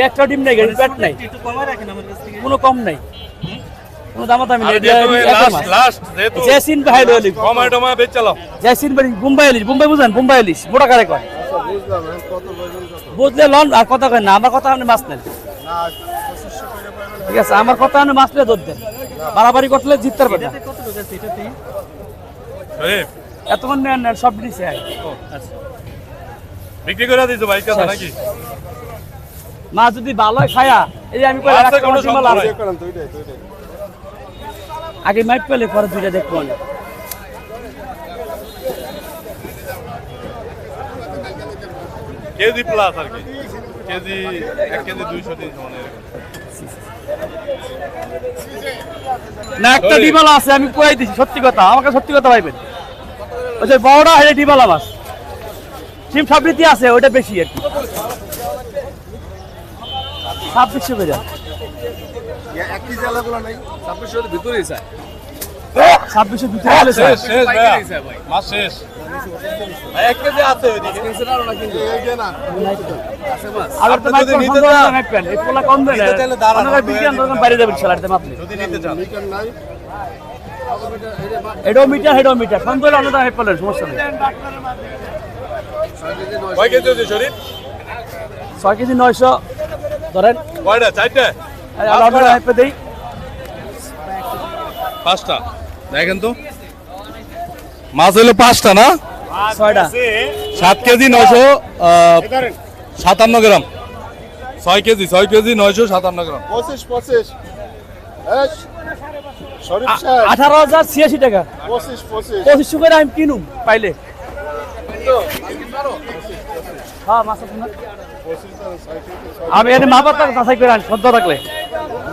একটা ডিম নাই নাই কোনো কম নাই নেই ইলিশ মোটা কারে কয় আর কথা কয় না আমার কথা মাছ নেন ঠিক আছে আমার কথা আপনি মাছ নিয়ে ধর দেন। বাড়াবাড়ি করলে জিততে পারবে না। শরীফ এতক্ষণ নেন নেন সব নিচে আয় বিক্রি করে দিছো ভাই কাছে নাকি? মাছ যদি ভালো খায়া। এই আমি কই কোনো নাই। আগে মাইপ পেলে পরে দুইটা দেখব। কেজি প্লাস আর কি। কেজি এক কেজি দুইশো তিনশো মানে না একটা ডিমালা আছে আমি কই দিছি সত্যি কথা। আমাকে সত্যি কথা ভাইবেন। ওই যে বড়টা হেলে ডিমালা মাছ। সিম সাবৃতি আছে ওটা বেশি আর কি। ছাব্বিশশো করে। একই জেলাগুলো নাই। ছাব্বিশের ভিতরেই চায় ছাব্বিশশো ভিতরে হলে শেষ ভাই, আপনি দোকান বাইরে যাবেন স্যালারিতে মাপলে। যদি নিতে চান এটাও মিটার সন্দেহ অন্য দাম সমস্যা নেই। ছয় কেজি নয়শো ধরেন। কয়টা? চারটে? আলাদা মাইপে দেই। পাঁচটা। দেখেন তো। মাছ হলো পাঁচটা না? ছয়টা। সাত কেজি নয়শো সাতান্ন গ্রাম। ছয় কেজি ছয় কেজি নয়শো সাতান্ন গ্রাম। পঁচিশ পঁচিশ। আঠারো হাজার ছিয়াশি টাকা। পঁচিশ পঁচিশ। পঁচিশশো করে আমি কিনুম পাইলে। হ্যাঁ মাছ আমি এনে মা বাবা যাচাই করে আনি সদ্য থাকলে।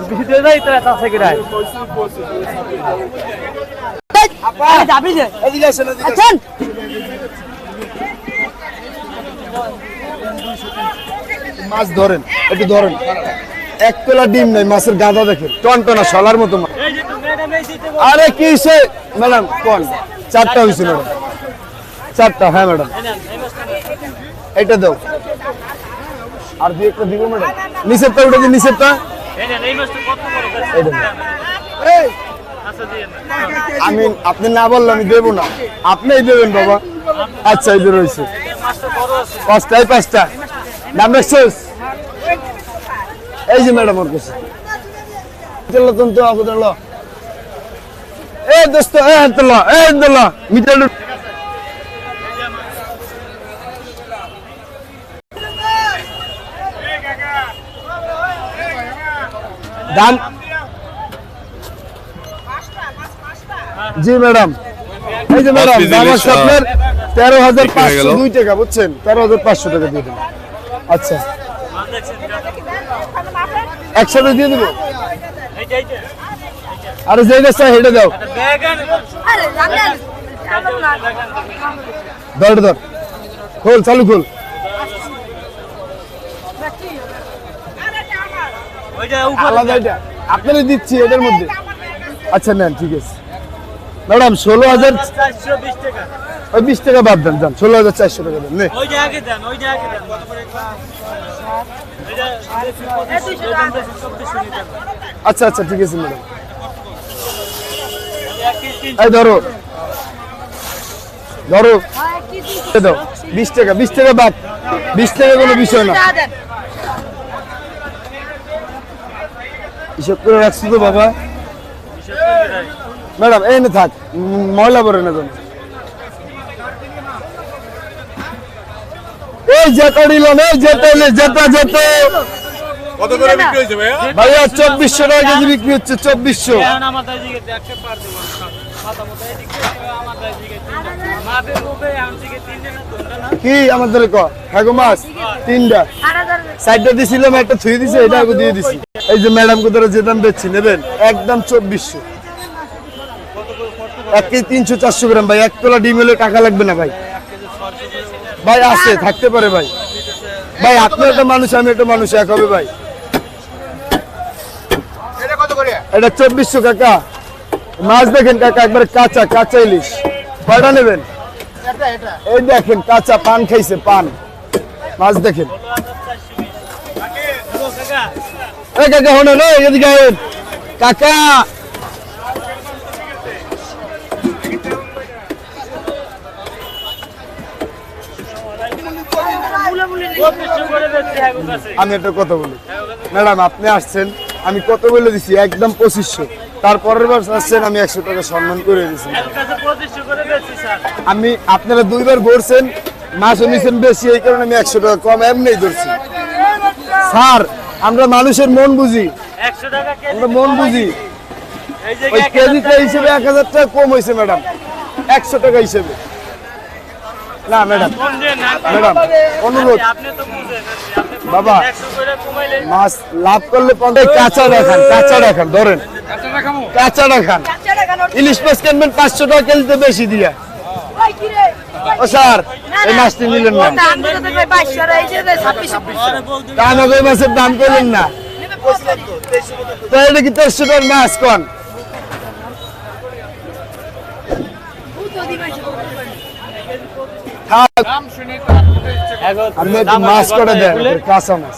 বেশি দিয়ে যাই তাহলে যাচাই করে আনি। যাবি যে? এদিকে আসেন এদিকে আছেন? মাছ ধরেন একটু ধরেন। এক পেলা ডিম নাই, মাছের গাদা দেখেন। টনটনা সলার মতো মাছ। আরে কি ম্যাডাম, কোন? চারটা হয়েছে ম্যাডাম। চারটা হ্যাঁ ম্যাডাম। এটা দাও। আর দুই একটা দিব, ম্যাডাম। নিচেরটা উঠে দিন নিচেরটা? আমি, আপনি না বললে আমি দেবো না। আপনিই দেবেন, বাবা। আচ্ছা এই যে রয়েছে। পাঁচটায় পাঁচটা। দাম দেখছিস এই যে ম্যাডাম ওর কাছে। চলো তুমি তো এ দোস্ত এ হাত এ দিল মিটার দাম জি ম্যাডাম এই যে ম্যাডাম piece দাম আছে আপনার তেরো হাজার পাঁচশো দুই টাকা বুঝছেন? তেরো হাজার পাঁচশো টাকা দিয়ে দেবেন আচ্ছা। একসাথে দিয়ে দেবো? আরে যেটা চাই হেঁটে দাও ধর ধর। খোল চালু খোল। আলাদা এটা। আপনারই দিচ্ছি এটার মধ্যে। আচ্ছা নেন ঠিক আছে। ম্যাডাম ষোলো হাজার ওই বিশ টাকা বাদ দেন যান ষোলো হাজার চারশো টাকা দেন নে ওই যে আগে দেন ওই যে আগে দেন আচ্ছা আচ্ছা ঠিক আছে ম্যাডাম এই ধরো ধরো এ দাও বিশ টাকা বিশ টাকা বাদ বিশ টাকা কোনো বিষয় না হিসেব করে রাখছি তো বাবা ম্যাডাম এই না থাক উম, ময়লা পরে না যেন এই হয়েছে ভাইয়া? ভাইয়া চব্বিশশো টাকা কেজি বিক্রি হচ্ছে চব্বিশশো। কি আমাদের মাছ? তিনটা। সাইডটা দিছিলাম একটা থুই দিছে এটা আগে দিয়ে দিছি। এই যে ম্যাডাম কোথায় যে দাম বেচছি নেবেন? একদম চব্বিশশো। এক কেজি তিনশো চারশো গ্রাম ভাই। এক তোলা ডিম হলে টাকা লাগবে না ভাই। ভাই আছে থাকতে পারে ভাই। ভাই আপনি একটা মানুষ আমি একটা মানুষ এক হবে ভাই। এটা চব্বিশশো কাকা। মাছ দেখেন কাকা একবারে কাঁচা কাঁচা ইলিশ। কয়টা নেবেন? এই দেখেন কাঁচা পান খাইছে পান। মাছ দেখেন। কাকা? হনে এদিকে। কাকা আমি একটা কথা বলি। ম্যাডাম, আপনি আসছেন, আমি কত বলে দিছি, একদম পঁচিশশো। তারপরের বার আসছেন, আমি একশো টাকা সম্মান করে দিছি। আমি আপনারা দুইবার ঘুরছেন মাছও নিছেন বেশি, এই কারণে আমি একশো টাকা কম এমনি ধরছি। স্যার, আমরা মানুষের মন বুঝি। আমরা মন বুঝি। ওই কেজিতে হিসেবে এক হাজার টাকা কম হয়েছে, ম্যাডাম। একশো টাকা হিসেবে। না, ম্যাডাম। ম্যাডাম, অনুরোধ। বাবা, মাছ লাভ করলে কাঁচা দেখান কাঁচা দেখান, ধরেন। কাঁচা দেখান। ইলিশ মাছ কিনবেন পাঁচশো টাকা কেজিতে বেশি দিয়া। ও স্যার, এই না। মাছের দাম তো টাকার মাছ কন? আপনি একটু মাছ করে দেন কাঁচা মাছ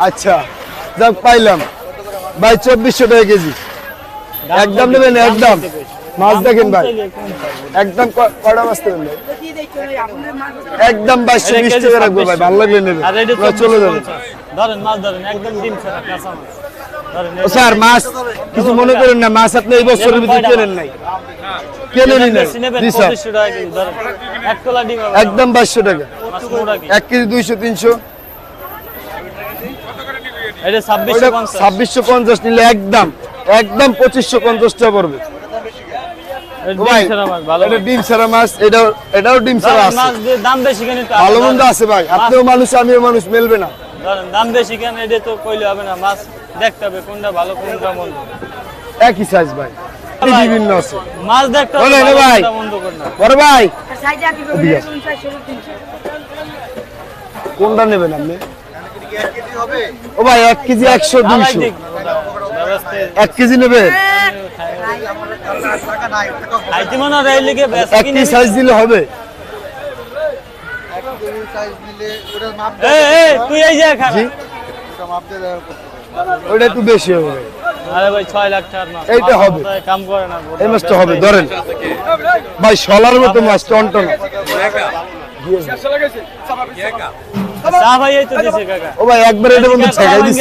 আচ্ছা যাক পাইলাম। ভাই চব্বিশশো টাকা কেজি। একদম নেবেন একদম। মাছ দেখেন ভাই। একদম ক- কয়টা মাছ নেবেন একদম বাইশশো বিশ টাকা রাখব ভাই ভালো লাগলে নেবেন। চলে যাবেন ধরেন মাছ ধরেন একদম ডিম ছাড়া কাঁচা মাছ। স্যার মাছ কিছু মনে করেন না মাছ আপনি এই বছরের ভিতরে কেনেন নাই? কেনেনই নাই? জি স্যার। একদম বাইশশো টাকা। এক কেজি দুইশো তিনশো। ছাব্বিশশো পঞ্চাশ। নিলে একদম একদম পঁচিশশো পঞ্চাশ টাকা পড়বে ডিম ছাড়া মাছ এটাও এটাও ডিম ছাড়া আছে। ভালো মন্দ আছে ভাই। আপনিও মানুষ আমিও মানুষ মেলবে না। দাম বেশি কেন এটা তো কইলে হবে না মাছ দেখতে হবে কোনটা ভালো কোনটা মন্দ। একই সাইজ ভাই। বিভিন্ন আছে। মাছ দেখতে হবে ভাই। বড় ভাই। কোনটা নেবেন আপনি? ও ভাই এক কেজি একশো দুইশো। এক কেজি নেবেন? এক কেজি সাইজ দিলে হবে। তুই এই যে ওটা একটু বেশি হবে। আরে ভাই 6 লাখ টাকার এইটা হবে। কাম করে না এই মাছটা হবে। ধরেন। ভাই সলার মতো মাছ টনটন চা ভাই এই তো দিছে কাকা। ও ভাই একবার এটা বন্ধু ছেঁকাই দিছি।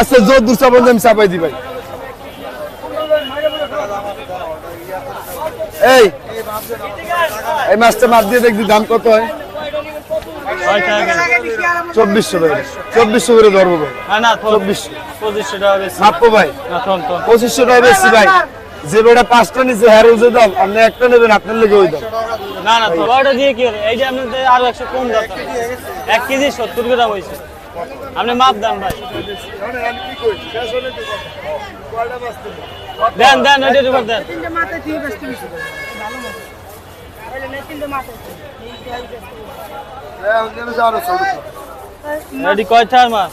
আচ্ছা জোর দু চাপান আমি চাপাই দি ভাই। এই এই মাছটা মাপ দিয়ে দেখবি দাম কত হয়। চব্বিশশো ভাই চব্বিশশো করে ধরবো ভাই। না না চব্বিশশো। পঁচিশশো টাকা বেশি। মাপবো ভাই। পঁচিশশো টাকা বেশি ভাই। যে বেটা পাঁচটা নিচে হ্যাঁ রোজে দাম আপনি একটা নেবেন আপনার লেগে ওই দাম। না না তো দিয়ে কি হবে? এই যে আপনি আরও একশো কম দাম। এক কেজি সত্তর গ্রাম হয়েছে। আপনি মাপ দেন ভাই। দেন দেন ওইটার উপর দেন। এটি কয়টার মাছ?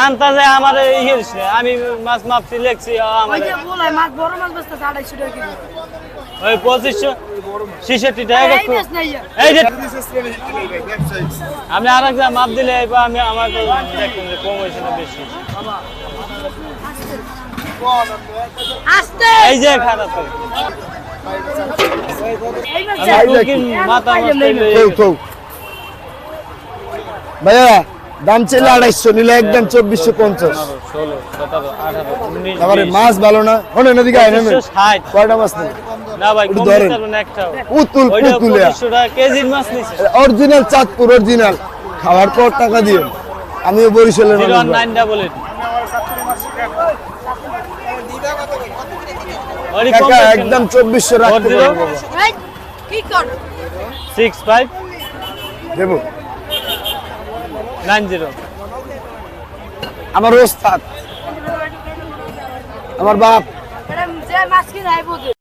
আনতা যায় আমার ইয়ে আমি মাছ মাপছি লেখছি ওই পঁচিশশো ছেষট্টি টাকা এই যে আপনি আর একটা মাপ দিলে এবার আমি আমার দেখুন যে কম হয়েছে না বেশি। এই যে খারাপ ভাইয়া দাম চাইলে আড়াইশো নিলে একদম চব্বিশশো পঞ্চাশ তারপরে মাছ ভালো না হনে নদীকে আয় নেবেন কয়টা মাছ নেই পুতুল নিছে অরিজিনাল চাঁদপুর অরিজিনাল খাওয়ার পর টাকা দিয়ে আমিও বরিশালের কাকা একদম চব্বিশশো রাখতে Four zero? পারব কি কর? সিক্স ফাইভ দেবো। আমার ওস্তাদ। আমার বাপ। যে মাছ কি নাই বুঝে